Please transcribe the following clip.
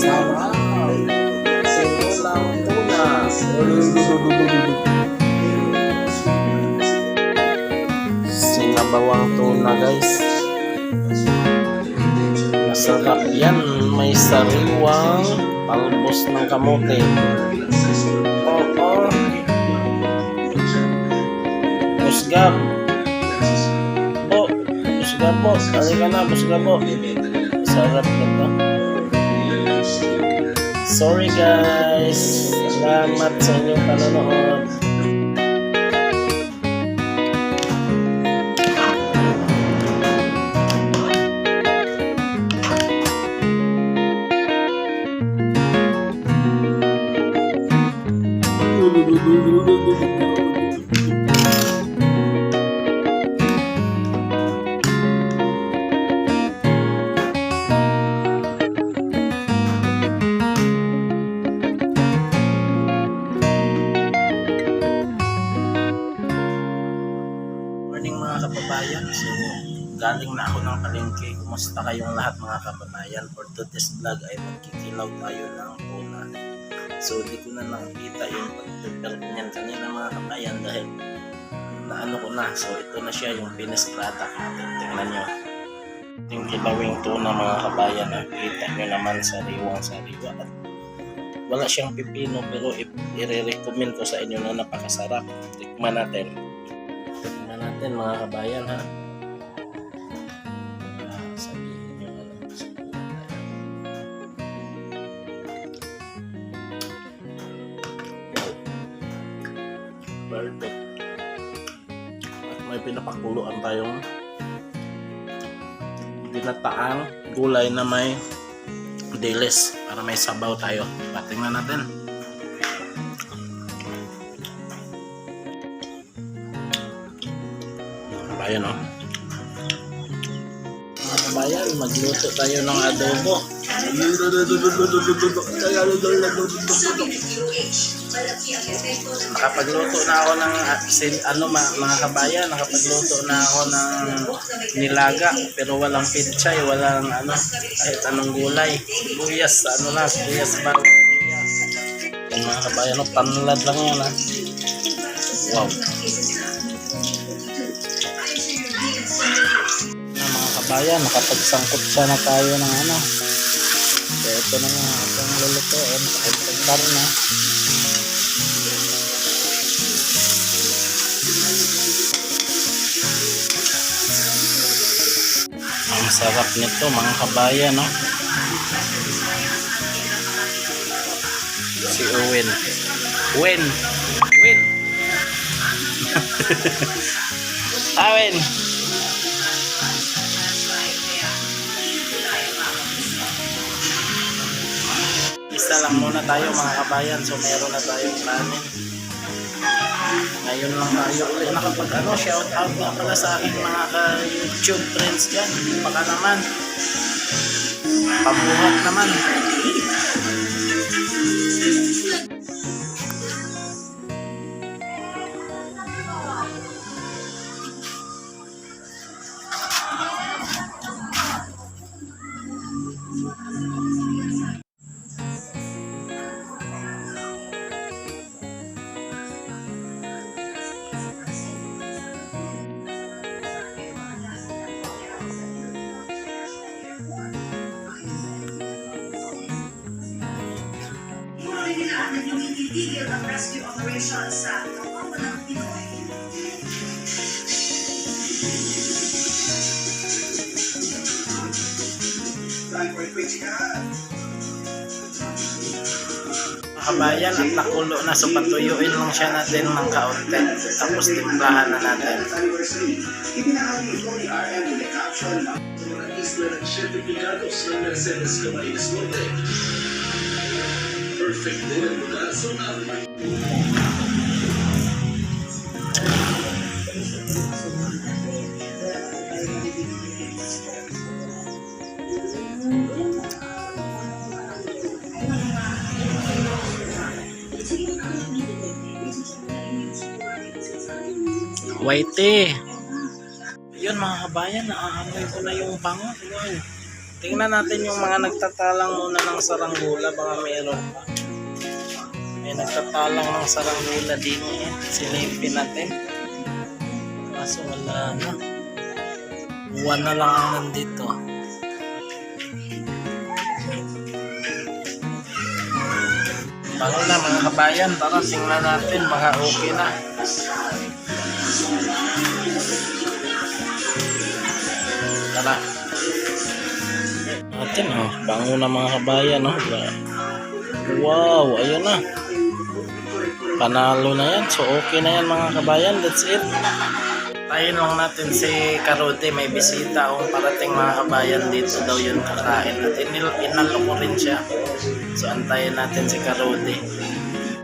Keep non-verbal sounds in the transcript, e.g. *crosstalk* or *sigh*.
Sarap! Sinulang tuna. Sinabawang tuna guys. Masarap yan. May sariwang talbos ng kamote. Oo. Busgab. Po. Busgab po. Halika na, busgab po. Sarap nito. Sorry guys. Salamat sa inyong panonood. Kababayan. So, galing na ako ng palengke. Kumusta kayong lahat mga kababayan? For today's vlog ay magkikilaw tayo ng tuna. So, di ko na nakita yung pag-prepare ko niyan kanina mga kababayan dahil naano ko na. So, ito na siya yung finished product natin. Tingnan nyo. Yung kilawing tuna mga kabayan. Nakita nyo naman sariwang sariwa at wala siyang pipino pero i-recommend ko sa inyo na napakasarap. Tikman natin. Natin mga kabayan ha. Sabihin nyo ano. Perfect. At may pinapakuluan tayong ginataang gulay na may dilis para may sabaw tayo. Patingnan natin. Kabayan, no? Mga kabayan, magluto tayo ng adobo. Nakapagluto na ako ng ah, ano mga kabayan, nakapagluto na ako ng nilaga pero walang pichay, walang ano, kahit anong gulay. Sibuyas, ano na, sibuyas ba? Yung mga kabayan, no, panlad lang yan ha. Wow. Kabayan, nakapagsangkot siya na tayo ng ano. So, ito na nga, itong lulutuin, kahit pagbar na. Ang sarap nito mga kabayan, no? Si Owen. Owen! Owen! *laughs* Owen! Isa lang muna tayo mga kabayan. So meron na tayong kanin. Ngayon lang tayo ulit nakapag ano, shout out nga pala sa aking mga ka-YouTube friends dyan. Baka naman. Pabuhat naman. Titigil ang rescue operation sa kawawalang Pinoy. Kabayan at nakulo na. So patuyuin lang siya natin ng kaunti. Tapos timplahan na natin. Ibinahagi ito ni RM with the caption sa mga isla ng Certificados ng Mercedes Camarines Norte. Perfect din mga Whitey. Yun mga kabayan, naaamoy ko na yung bango. Wow. Tingnan natin yung mga nagtatalang muna ng saranggula. Baka mayroon pa. May nagtatalang ng saranggula din eh. Silipin natin. Kaso wala na. Buwan na lang ang nandito. Bango na mga kabayan. Tara, tingnan natin. Mga okay na. Natin oh. Bango na mga kabayan oh. Wow, ayun na. Panalo na yan. So okay na yan mga kabayan. That's it. Tayo lang natin si Karote. May bisita akong parating mga kabayan dito daw yun kakain. At inalo ko rin siya. So antayin natin si Karote.